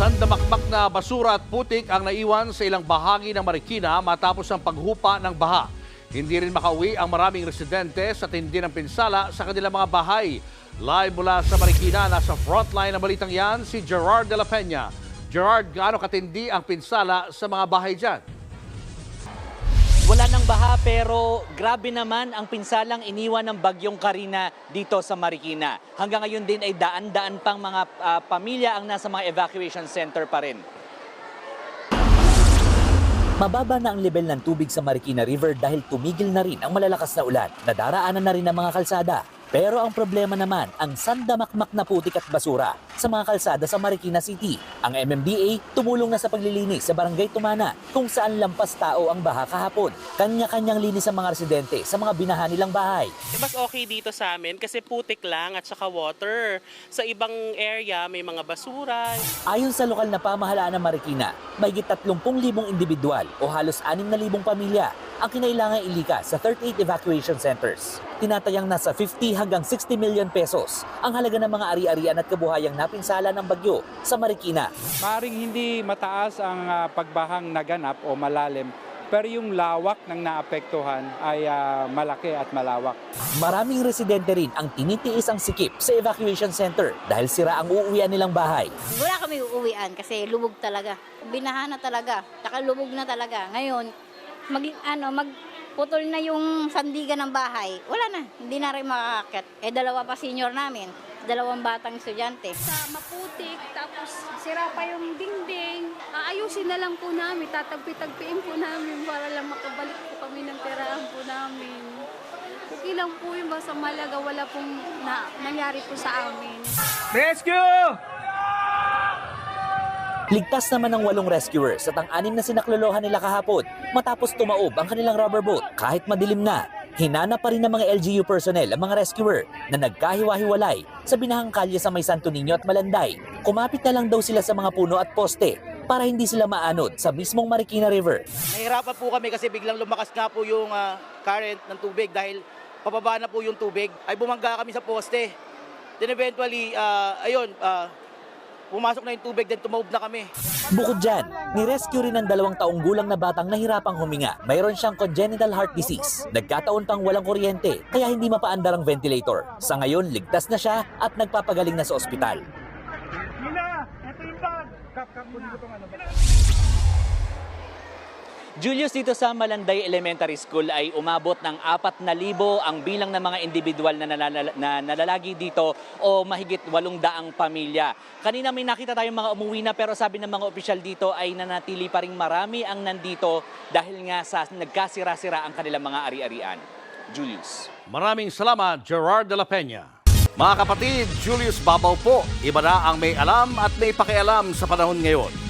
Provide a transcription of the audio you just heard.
Sandamakmak na basura at putik ang naiwan sa ilang bahagi ng Marikina matapos ang paghupa ng baha. Hindi rin makauwi ang maraming residente sa tindi ng pinsala sa kanilang mga bahay. Live mula sa Marikina, nasa frontline ng balitang yan si Gerard de la Peña. Gerard, gaano katindi ang pinsala sa mga bahay dyan? Nang baha pero grabe naman ang pinsalang iniwan ng bagyong Karina dito sa Marikina. Hanggang ngayon din ay daan-daan pang mga ah, pamilya ang nasa mga evacuation center pa rin. Mababa na ang level ng tubig sa Marikina River dahil tumigil na rin ang malalakas na ulan. Nadaraanan na rin ang mga kalsada. Pero ang problema naman, ang sandamakmak na putik at basura sa mga kalsada sa Marikina City. Ang MMDA tumulong na sa paglilinis sa Barangay Tumana kung saan lampas tao ang baha kahapon. Kanya-kanyang linis ang mga residente sa mga binaha nilang bahay. Mas okay dito sa amin kasi putik lang at saka water. Sa ibang area may mga basura. Ayon sa lokal na pamahalaan ng Marikina, may 30,000 individual o halos 6,000 pamilya ang kinailangan ilikas sa 38 evacuation centers. Tinatayang nasa 50 hanggang 60 million pesos ang halaga ng mga ari-arian at kabuhayang napinsala ng bagyo sa Marikina. Maaring hindi mataas ang ah, pagbahang naganap o malalim, pero yung lawak ng naapektuhan ay ah, malaki at malawak. Maraming residente rin ang tinitiis ang sikip sa evacuation center dahil sira ang uuwian nilang bahay. Wala kami uuwian kasi lubog talaga. Binaha na talaga, saka lubog na talaga. Ngayon, mag, ano, magputol na yung sandigan ng bahay. Wala na, hindi na rin makakakit. Eh, dalawa pa senior namin, dalawang batang estudyante. sa maputik, tapos sira pa yung dingding. Aayusin na lang po namin, tatagpi-tagpiin po namin para lang makabalik po kami ng tirahan po namin. Okay lang po yung basta malaga, wala pong na, nangyari po sa amin. Ligtas naman ang walong rescuers at ang anim na sinaklolohan nila kahapon matapos tumaob ang kanilang rubber boat kahit madilim na. Hinanap pa rin ng mga LGU personnel ang mga rescuer na nagkahiwa-hiwalay sa binahang kalye sa may Santo Niño at Malanday. Kumapit na lang daw sila sa mga puno at poste para hindi sila maanod sa mismong Marikina River. Nahirapan po kami kasi biglang lumakas nga po yung ah, current ng tubig dahil pababa na po yung tubig. Ay bumangga kami sa poste. Then eventually, ah, ayun, ah, pumasok na yung tubig, then tumaob na kami. Bukod dyan, ni-rescue rin ang dalawang taong gulang na batang nahirapang huminga. Mayroon siyang congenital heart disease. Nagkataon pang walang kuryente, kaya hindi mapaandar ang ventilator. Sa ngayon, ligtas na siya at nagpapagaling na sa ospital. Julius, dito sa Malanday Elementary School ay umabot ng 4,000 ang bilang ng mga individual na, nalala- na nalalagi dito o mahigit 800 pamilya. Kanina may nakita tayong mga umuwi na pero sabi ng mga opisyal dito ay nanatili pa rin marami ang nandito dahil nga sa nagkasira-sira ang kanilang mga ari-arian. Julius. Maraming salamat, Gerard de la Peña. Mga kapatid, Julius Babaw po. Iba na ang may alam at may pakialam sa panahon ngayon.